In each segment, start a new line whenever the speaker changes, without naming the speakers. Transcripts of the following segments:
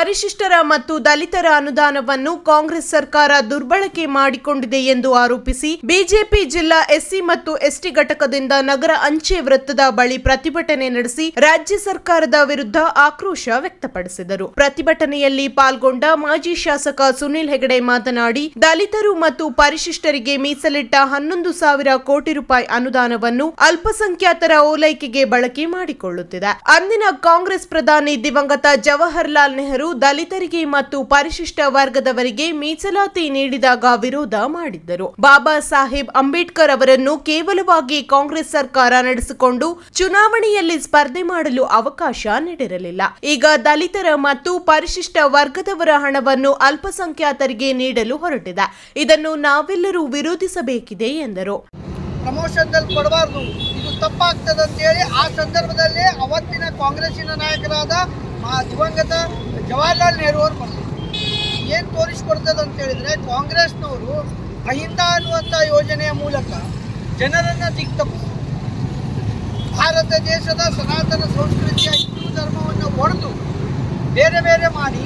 ಪರಿಶಿಷ್ಟರ ಮತ್ತು ದಲಿತರ ಅನುದಾನವನ್ನು ಕಾಂಗ್ರೆಸ್ ಸರ್ಕಾರ ದುರ್ಬಳಕೆ ಮಾಡಿಕೊಂಡಿದೆ ಎಂದು ಆರೋಪಿಸಿ ಬಿಜೆಪಿ ಜಿಲ್ಲಾ ಎಸ್ಸಿ ಮತ್ತು ಎಸ್ಟಿ ಘಟಕದಿಂದ ನಗರ ಅಂಚೆ ವೃತ್ತದ ಬಳಿ ಪ್ರತಿಭಟನೆ ನಡೆಸಿ ರಾಜ್ಯ ಸರ್ಕಾರದ ವಿರುದ್ಧ ಆಕ್ರೋಶ ವ್ಯಕ್ತಪಡಿಸಿದರು. ಪ್ರತಿಭಟನೆಯಲ್ಲಿ ಪಾಲ್ಗೊಂಡ ಮಾಜಿ ಶಾಸಕ ಸುನಿಲ್ ಹೆಗಡೆ ಮಾತನಾಡಿ, ದಲಿತರು ಮತ್ತು ಪರಿಶಿಷ್ಟರಿಗೆ ಮೀಸಲಿಟ್ಟ ಹನ್ನೊಂದು ಸಾವಿರ ಕೋಟಿ ರೂಪಾಯಿ ಅನುದಾನವನ್ನು ಅಲ್ಪಸಂಖ್ಯಾತರ ಓಲೈಕೆಗೆ ಬಳಕೆ ಮಾಡಿಕೊಳ್ಳುತ್ತಿದೆ. ಅಂದಿನ ಕಾಂಗ್ರೆಸ್ ಪ್ರಧಾನಿ ದಿವಂಗತ ಜವಾಹರ್ಲಾಲ್ ನೆಹರು ದಲಿತರಿಗೆ ಮತ್ತು ಪರಿಶಿಷ್ಟ ವರ್ಗದವರಿಗೆ ಮೀಸಲಾತಿ ನೀಡಿದಾಗ ವಿರೋಧ ಮಾಡಿದ್ದರು. ಬಾಬಾ ಸಾಹೇಬ್ ಅಂಬೇಡ್ಕರ್ ಅವರನ್ನು ಕೇವಲವಾಗಿ ಕಾಂಗ್ರೆಸ್ ಸರ್ಕಾರ ನಡೆಸಿಕೊಂಡು ಚುನಾವಣೆಯಲ್ಲಿ ಸ್ಪರ್ಧೆ ಮಾಡಲು ಅವಕಾಶ ನೀಡಿರಲಿಲ್ಲ. ಈಗ ದಲಿತರ ಮತ್ತು ಪರಿಶಿಷ್ಟ ವರ್ಗದವರ ಹಣವನ್ನು ಅಲ್ಪಸಂಖ್ಯಾತರಿಗೆ ನೀಡಲು ಹೊರಟಿದೆ. ಇದನ್ನು ನಾವೆಲ್ಲರೂ ವಿರೋಧಿಸಬೇಕಿದೆ ಎಂದರು.
ಪ್ರಮೋಷನ್ ಇದು ತಪ್ಪಾಗ್ತದೆ ಅಂತೇಳಿ ಆ ಸಂದರ್ಭದಲ್ಲಿ ಅವತ್ತಿನ ಕಾಂಗ್ರೆಸ್ಸಿನ ನಾಯಕರಾದ ಮಾ- ದಿವಂಗತ ಜವಾಹರ್ಲಾಲ್ ನೆಹರು ಅವರು ಏನು ತೋರಿಸ್ಕೊಡ್ತದೆ ಅಂತ ಹೇಳಿದ್ರೆ ಕಾಂಗ್ರೆಸ್ನವರು ಅಹಿಂದ ಅನ್ನುವಂಥ ಯೋಜನೆಯ ಮೂಲಕ ಜನರನ್ನು ದಿಕ್ತಪ್ಪ ಭಾರತ ದೇಶದ ಸನಾತನ ಸಂಸ್ಕೃತಿಯ ಹಿಂದೂ ಧರ್ಮವನ್ನು ಒಡೆದು ಬೇರೆ ಬೇರೆ ಮಾಡಿ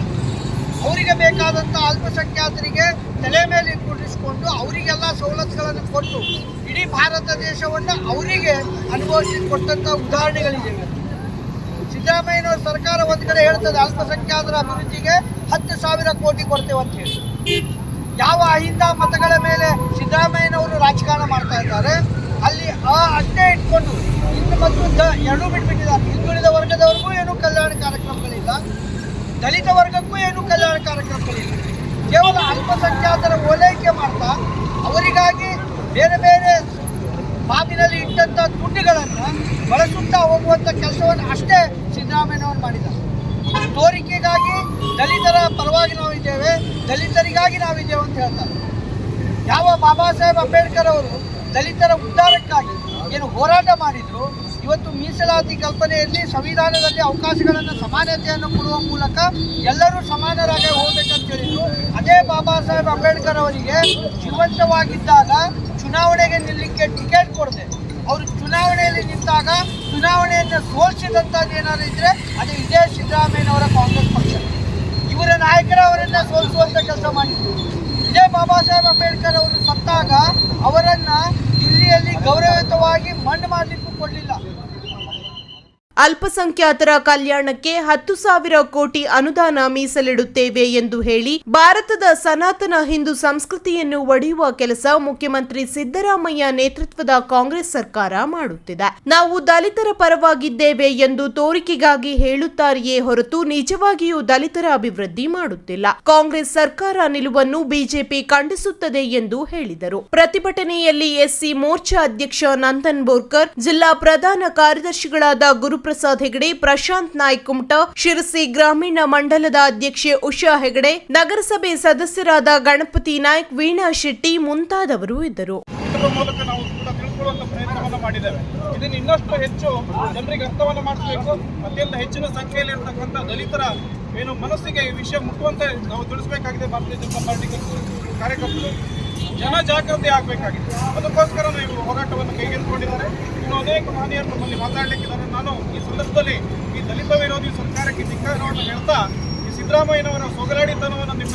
ಅವರಿಗೆ ಬೇಕಾದಂಥ ಅಲ್ಪಸಂಖ್ಯಾತರಿಗೆ ತಲೆ ಮೇಲೆ ಕೂಡಿಸಿಕೊಂಡು ಅವರಿಗೆಲ್ಲ ಸವಲತ್ತುಗಳನ್ನು ಕೊಟ್ಟು ಇಡೀ ಭಾರತ ದೇಶವನ್ನು ಅವರಿಗೆ ಅನುಭವಿಸಿ ಕೊಟ್ಟಂಥ ಉದಾಹರಣೆಗಳಿವೆ ಸಿದ್ದರಾಮಯ್ಯನವ್ರ ಸರ್ಕಾರ ಒಂದು ಕಡೆ ಹೇಳ್ತದೆ ಅಲ್ಪಸಂಖ್ಯಾತರ ಅಭಿವೃದ್ಧಿಗೆ ಹತ್ತು ಸಾವಿರ ಕೋಟಿ ಕೊಡ್ತೇವೆ ಅಂತ ಹೇಳಿ. ಯಾವ ಅಹಿಂದ ಮತಗಳ ಮೇಲೆ ಸಿದ್ದರಾಮಯ್ಯನವರು ರಾಜಕಾರಣ ಮಾಡ್ತಾ ಇದ್ದಾರೆ, ಅಲ್ಲಿ ಆ ಅಷ್ಟೇ ಇಟ್ಕೊಂಡು ಇನ್ನು ಮತ್ತು ಎರಡೂ ಬಿಟ್ಬಿಟ್ಟಿದ್ದಾರೆ. ಹಿಂದುಳಿದ ವರ್ಗದವರೆಗೂ ಏನೂ ಕಲ್ಯಾಣ ಕಾರ್ಯಕ್ರಮಗಳಿಲ್ಲ, ದಲಿತ ವರ್ಗಕ್ಕೂ ಏನು ಕಲ್ಯಾಣ ಕಾರ್ಯಕ್ರಮಗಳಿಲ್ಲ. ಕೇವಲ ಅಲ್ಪಸಂಖ್ಯಾತರ ಓಲೈಕೆ ಮಾಡ್ತಾ ಅವರಿಗಾಗಿ ಬೇರೆ ಬೇರೆ ಬಾಬಿನಲ್ಲಿ ಇಟ್ಟಂಥ ದುಡ್ಡುಗಳನ್ನು ಬಳಸುತ್ತಾ ಹೋಗುವಂಥ ಕೆಲಸವನ್ನು ಅಷ್ಟೇ ಸಿದ್ದರಾಮಯ್ಯನವರು ಮಾಡಿದ್ದಾರೆ ತೋರಿಕೆಗಾಗಿ ದಲಿತರ ಪರವಾಗಿ ನಾವಿದ್ದೇವೆ ದಲಿತರಿಗಾಗಿ ನಾವಿದ್ದೇವೆ ಅಂತ ಹೇಳ್ತಾರೆ. ಯಾವ ಬಾಬಾ ಸಾಹೇಬ್ ಅಂಬೇಡ್ಕರ್ ಅವರು ದಲಿತರ ಉದ್ಧಾರಕ್ಕಾಗಿ ಏನು ಹೋರಾಟ ಮಾಡಿದ್ರು, ಇವತ್ತು ಮೀಸಲಾತಿ ಕಲ್ಪನೆಯಲ್ಲಿ ಸಂವಿಧಾನದಲ್ಲಿ ಅವಕಾಶಗಳನ್ನು ಸಮಾನತೆಯನ್ನು ಕೊಡುವ ಮೂಲಕ ಎಲ್ಲರೂ ಸಮಾನರಾಗಿ ಹೋಗ್ಬೇಕಂತ ಹೇಳಿದ್ರು. ಅದೇ ಬಾಬಾ ಸಾಹೇಬ್ ಅಂಬೇಡ್ಕರ್ ಅವರಿಗೆ ಜೀವಂತವಾಗಿದ್ದಾಗ ಚುನಾವಣೆಗೆ ನಿಲ್ಲಿಕ್ಕೆ ಟಿಕೆಟ್ ಕೊಡದೆ. ಚುನಾವಣೆಯಲ್ಲಿ ನಿಂತಾಗ ಚುನಾವಣೆಯನ್ನು ಸೋಲಿಸಿದಂಥದ್ದು ಏನಾದ್ರು ಇದ್ರೆ ಅದು ಇದೇ ಸಿದ್ದರಾಮಯ್ಯನವರ ಕಾಂಗ್ರೆಸ್ ಪಕ್ಷ. ಇವರ ನಾಯಕರ ಅವರನ್ನ ಸೋಲಿಸುವಂತ ಕೆಲಸ ಮಾಡಿದ್ರು. ಇದೇ ಬಾಬಾ ಸಾಹೇಬ್ ಅಂಬೇಡ್ಕರ್ ಅವರು ಸತ್ತಾಗ ಅವರನ್ನ ದಿಲ್ಲಿಯಲ್ಲಿ ಗೌರವಯುತವಾಗಿ ಮಣ್ಣು ಮಾಡಲಿಕ್ಕೂ ಕೊಡಲಿಲ್ಲ.
ಅಲ್ಪಸಂಖ್ಯಾತರ ಕಲ್ಯಾಣಕ್ಕೆ ಹತ್ತು ಸಾವಿರ ಕೋಟಿ ಅನುದಾನ ಮೀಸಲಿಡುತ್ತೇವೆ ಎಂದು ಹೇಳಿ ಭಾರತದ ಸನಾತನ ಹಿಂದೂ ಸಂಸ್ಕೃತಿಯನ್ನು ಒಡೆಯುವ ಕೆಲಸ ಮುಖ್ಯಮಂತ್ರಿ ಸಿದ್ದರಾಮಯ್ಯ ನೇತೃತ್ವದ ಕಾಂಗ್ರೆಸ್ ಸರ್ಕಾರ ಮಾಡುತ್ತಿದೆ. ನಾವು ದಲಿತರ ಪರವಾಗಿದ್ದೇವೆ ಎಂದು ತೋರಿಕೆಗಾಗಿ ಹೇಳುತ್ತಾರೆಯೇ ಹೊರತು ನಿಜವಾಗಿಯೂ ದಲಿತರ ಅಭಿವೃದ್ಧಿ ಮಾಡುತ್ತಿಲ್ಲ. ಕಾಂಗ್ರೆಸ್ ಸರ್ಕಾರ ನಿಲುವನ್ನು ಬಿಜೆಪಿ ಖಂಡಿಸುತ್ತದೆ ಎಂದು ಹೇಳಿದರು. ಪ್ರತಿಭಟನೆಯಲ್ಲಿ ಎಸ್ಸಿ ಮೋರ್ಚಾ ಅಧ್ಯಕ್ಷ ನಂದನ್ ಬೋರ್ಕರ್, ಜಿಲ್ಲಾ ಪ್ರಧಾನ ಕಾರ್ಯದರ್ಶಿಗಳಾದ ಗುರುಪ್ರಸಾದ್ ಹೆಗಡೆ, ಪ್ರಶಾಂತ್ ನಾಯ್ಕ್ ಕುಮಟ, ಶಿರಸಿ ಗ್ರಾಮೀಣ ಮಂಡಲದ ಅಧ್ಯಕ್ಷೆ ಉಷಾ ಹೆಗಡೆ, ನಗರಸಭೆ ಸದಸ್ಯರಾದ ಗಣಪತಿ ನಾಯ್ಕ್, ವೀಣಾ ಶೆಟ್ಟಿ ಮುಂತಾದವರು ಇದ್ದರು.
ಇದನ್ನು ಇನ್ನಷ್ಟು ಹೆಚ್ಚು ಜನರಿಗೆ ಅರ್ಥವನ್ನು ಮಾಡಿಸಬೇಕು. ಅತ್ಯಂತ ಹೆಚ್ಚಿನ ಸಂಖ್ಯೆಯಲ್ಲಿ ಇರ್ತಕ್ಕಂಥ ದಲಿತರ ಏನು ಮನಸ್ಸಿಗೆ ಈ ವಿಷಯ ಮುಟ್ಟುವಂತೆ ನಾವು ತಿಳಿಸಬೇಕಾಗಿದೆ. ಭಾರತೀಯ ಜನತಾ ಪಾರ್ಟಿ ಕಾರ್ಯಕರ್ತರು. ಜನ ಜಾಗೃತಿ ಆಗಬೇಕಾಗಿದೆ. ಅದಕ್ಕೋಸ್ಕರ ನಾವು ಹೋರಾಟವನ್ನು ಕೈಗೆತ್ತಿಕೊಂಡಿದ್ದಾರೆ. ಇನ್ನು ಅನೇಕ ಮಹನೀಯರು ನಮ್ಮಲ್ಲಿ ಮಾತಾಡಲಿಕ್ಕಿದ್ದಾರೆ ನಾನು ಈ ಸಂದರ್ಭದಲ್ಲಿ ಈ ದಲಿತ ವಿರೋಧಿ ಸರ್ಕಾರಕ್ಕೆ ಧಿಕ್ಕಾರವನ್ನು ಹೇಳ್ತಾ ಈ ಸಿದ್ದರಾಮಯ್ಯನವರ ಸೊಗಲಾಡಿತನವನ್ನು ನಿಮ್ಮ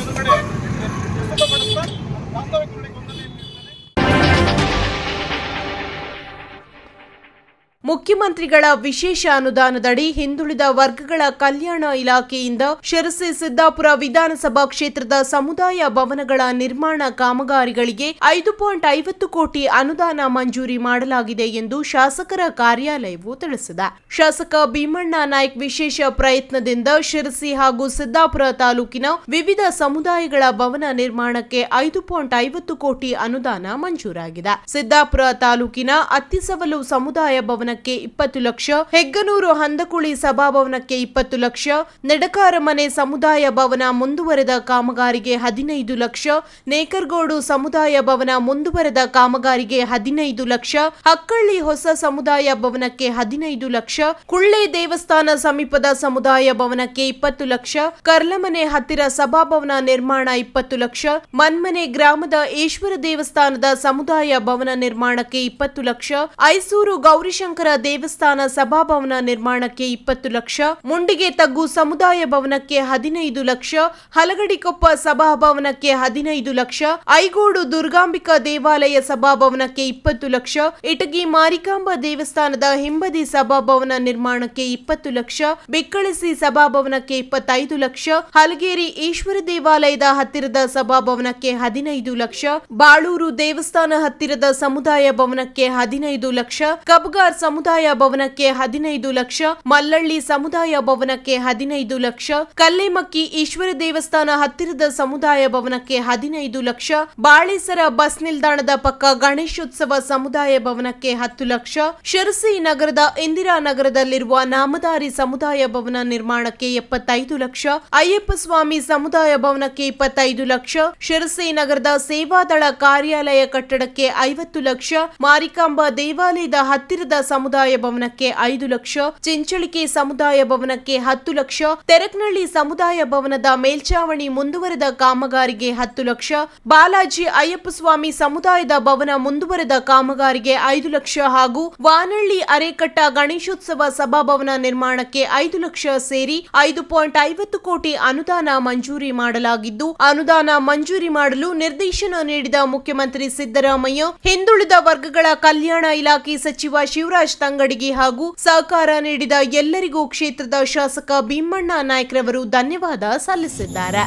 ಮುಖ್ಯಮಂತ್ರಿಗಳ ವಿಶೇಷ ಅನುದಾನದಡಿ ಹಿಂದುಳಿದ ವರ್ಗಗಳ ಕಲ್ಯಾಣ ಇಲಾಖೆಯಿಂದ ಶಿರಸಿ ಸಿದ್ದಾಪುರ ವಿಧಾನಸಭಾ ಕ್ಷೇತ್ರದ ಸಮುದಾಯ ಭವನಗಳ ನಿರ್ಮಾಣ ಕಾಮಗಾರಿಗಳಿಗೆ ಐದು ಪಾಯಿಂಟ್ ಐವತ್ತು ಕೋಟಿ ಅನುದಾನ ಮಂಜೂರಿ ಮಾಡಲಾಗಿದೆ ಎಂದು ಶಾಸಕರ ಕಾರ್ಯಾಲಯವು ತಿಳಿಸಿದೆ. ಶಾಸಕ ಭೀಮಣ್ಣ ನಾಯ್ಕ್ ವಿಶೇಷ ಪ್ರಯತ್ನದಿಂದ ಶಿರಸಿ ಹಾಗೂ ಸಿದ್ದಾಪುರ ತಾಲೂಕಿನ ವಿವಿಧ ಸಮುದಾಯಗಳ ಭವನ ನಿರ್ಮಾಣಕ್ಕೆ ಐದು ಪಾಯಿಂಟ್ ಐವತ್ತು ಕೋಟಿ ಅನುದಾನ ಮಂಜೂರಾಗಿದೆ. ಸಿದ್ದಾಪುರ ತಾಲೂಕಿನ ಅತ್ತಿಸವಲು ಸಮುದಾಯ ಭವನಕ್ಕೆ ಇಪ್ಪತ್ತು ಲಕ್ಷ, ಹೆಗ್ಗನೂರು ಹಂದಕುಳಿ ಸಭಾಭವನಕ್ಕೆ ಇಪ್ಪತ್ತು ಲಕ್ಷ ನೆಡಕಾರಮನೆ ಸಮುದಾಯ ಭವನ ಮುಂದುವರೆದ ಕಾಮಗಾರಿಗೆ ಹದಿನೈದು ಲಕ್ಷ, ನೇಕರ್ಗೋಡು ಸಮುದಾಯ ಭವನ ಮುಂದುವರೆದ ಕಾಮಗಾರಿಗೆ ಹದಿನೈದು ಲಕ್ಷ, ಹಕ್ಕಳ್ಳಿ ಹೊಸ ಸಮುದಾಯ ಭವನಕ್ಕೆ ಹದಿನೈದು ಲಕ್ಷ, ಕುಳ್ಳೆ ದೇವಸ್ಥಾನ ಸಮೀಪದ ಸಮುದಾಯ ಭವನಕ್ಕೆ ಇಪ್ಪತ್ತು ಲಕ್ಷ, ಕರ್ಲಮನೆ ಹತ್ತಿರ ಸಭಾಭವನ ನಿರ್ಮಾಣ ಇಪ್ಪತ್ತು ಲಕ್ಷ, ಮನ್ಮನೆ ಗ್ರಾಮದ ಈಶ್ವರ ದೇವಸ್ಥಾನದ ಸಮುದಾಯ ಭವನ ನಿರ್ಮಾಣಕ್ಕೆ ಇಪ್ಪತ್ತು ಲಕ್ಷ, ಐಸೂರು ಗೌರಿಶಂಕರ ದೇವಸ್ಥಾನ ಸಭಾಭವನ ನಿರ್ಮಾಣಕ್ಕೆ ಇಪ್ಪತ್ತು ಲಕ್ಷ, ಮುಂಡಿಗೆ ತಗ್ಗು ಸಮುದಾಯ ಭವನಕ್ಕೆ ಹದಿನೈದು ಲಕ್ಷ, ಹಲಗಡಿಕೊಪ್ಪ ಸಭಾಭವನಕ್ಕೆ ಹದಿನೈದು ಲಕ್ಷ, ಐಗೋಡು ದುರ್ಗಾಂಬಿಕಾ ದೇವಾಲಯ ಸಭಾಭವನಕ್ಕೆ ಇಪ್ಪತ್ತು ಲಕ್ಷ, ಇಟಗಿ ಮಾರಿಕಾಂಬ ದೇವಸ್ಥಾನದ ಹಿಂಬದಿ ಸಭಾಭವನ ನಿರ್ಮಾಣಕ್ಕೆ ಇಪ್ಪತ್ತು ಲಕ್ಷ, ಬೆಕ್ಕಳಿಸಿ ಸಭಾಭವನಕ್ಕೆ ಇಪ್ಪತ್ತೈದು ಲಕ್ಷ, ಹಲಗೇರಿ ಈಶ್ವರ ದೇವಾಲಯದ ಹತ್ತಿರದ ಸಭಾಭವನಕ್ಕೆ ಹದಿನೈದು ಲಕ್ಷ, ಬಾಳೂರು ದೇವಸ್ಥಾನ ಹತ್ತಿರದ ಸಮುದಾಯ ಭವನಕ್ಕೆ ಹದಿನೈದು ಲಕ್ಷ, ಕಬ್ಗಾರ್ ಸಮುದಾಯ ಭವನಕ್ಕೆ ಹದಿನೈದು ಲಕ್ಷ, ಮಲ್ಲಳ್ಳಿ ಸಮುದಾಯ ಭವನಕ್ಕೆ ಹದಿನೈದು ಲಕ್ಷ, ಕಲ್ಲೇಮಕ್ಕಿ ಈಶ್ವರ ದೇವಸ್ಥಾನ ಹತ್ತಿರದ ಸಮುದಾಯ ಭವನಕ್ಕೆ ಹದಿನೈದು ಲಕ್ಷ, ಬಾಳೆಸರ ಬಸ್ ನಿಲ್ದಾಣದ ಪಕ್ಕ ಗಣೇಶೋತ್ಸವ ಸಮುದಾಯ ಭವನಕ್ಕೆ ಹತ್ತು ಲಕ್ಷ, ಶಿರಸಿ ನಗರದ ಇಂದಿರಾನಗರದಲ್ಲಿರುವ ನಾಮದಾರಿ ಸಮುದಾಯ ಭವನ ನಿರ್ಮಾಣಕ್ಕೆ ಎಪ್ಪತ್ತೈದು ಲಕ್ಷ, ಅಯ್ಯಪ್ಪ ಸ್ವಾಮಿ ಸಮುದಾಯ ಭವನಕ್ಕೆ ಇಪ್ಪತ್ತೈದು ಲಕ್ಷ, ಶಿರಸಿ ನಗರದ ಸೇವಾದಳ ಕಾರ್ಯಾಲಯ ಕಟ್ಟಡಕ್ಕೆ ಐವತ್ತು ಲಕ್ಷ, ಮಾರಿಕಾಂಬ ದೇವಾಲಯದ ಹತ್ತಿರದ ಸಮುದಾಯ ಭವನಕ್ಕೆ ಐದು ಲಕ್ಷ, ಚಿಂಚಳಿಕೆ ಸಮುದಾಯ ಭವನಕ್ಕೆ ಹತ್ತು ಲಕ್ಷ, ತೆರಕ್ನಳ್ಳಿ ಸಮುದಾಯ ಭವನದ ಮೇಲ್ಚಾವಣಿ ಮುಂದುವರೆದ ಕಾಮಗಾರಿಗೆ ಹತ್ತು ಲಕ್ಷ, ಬಾಲಾಜಿ ಅಯ್ಯಪ್ಪ ಸ್ವಾಮಿ ಸಮುದಾಯದ ಭವನ ಮುಂದುವರೆದ ಕಾಮಗಾರಿಗೆ ಐದು ಲಕ್ಷ ಹಾಗೂ ವಾನಳ್ಳಿ ಅರೆಕಟ್ಟ ಗಣೇಶೋತ್ಸವ ಸಭಾಭವನ ನಿರ್ಮಾಣಕ್ಕೆ ಐದು ಲಕ್ಷ ಸೇರಿ ಐದು ಪಾಯಿಂಟ್ ಐವತ್ತು ಕೋಟಿ ಅನುದಾನ ಮಂಜೂರಿ ಮಾಡಲಾಗಿದ್ದು, ಅನುದಾನ ಮಂಜೂರಿ ಮಾಡಲು ನಿರ್ದೇಶನ ನೀಡಿದ ಮುಖ್ಯಮಂತ್ರಿ ಸಿದ್ದರಾಮಯ್ಯ, ಹಿಂದುಳಿದ ವರ್ಗಗಳ ಕಲ್ಯಾಣ ಇಲಾಖೆ ಸಚಿವ ಶಿವರಾಜ್ ತಂಗಡಗಿ ಹಾಗೂ ಸಹಕಾರ ನೀಡಿದ ಎಲ್ಲರಿಗೂ ಕ್ಷೇತ್ರದ ಶಾಸಕ ಭೀಮಣ್ಣ ನಾಯ್ಕರವರು ಧನ್ಯವಾದ ಸಲ್ಲಿಸಿದ್ದಾರೆ.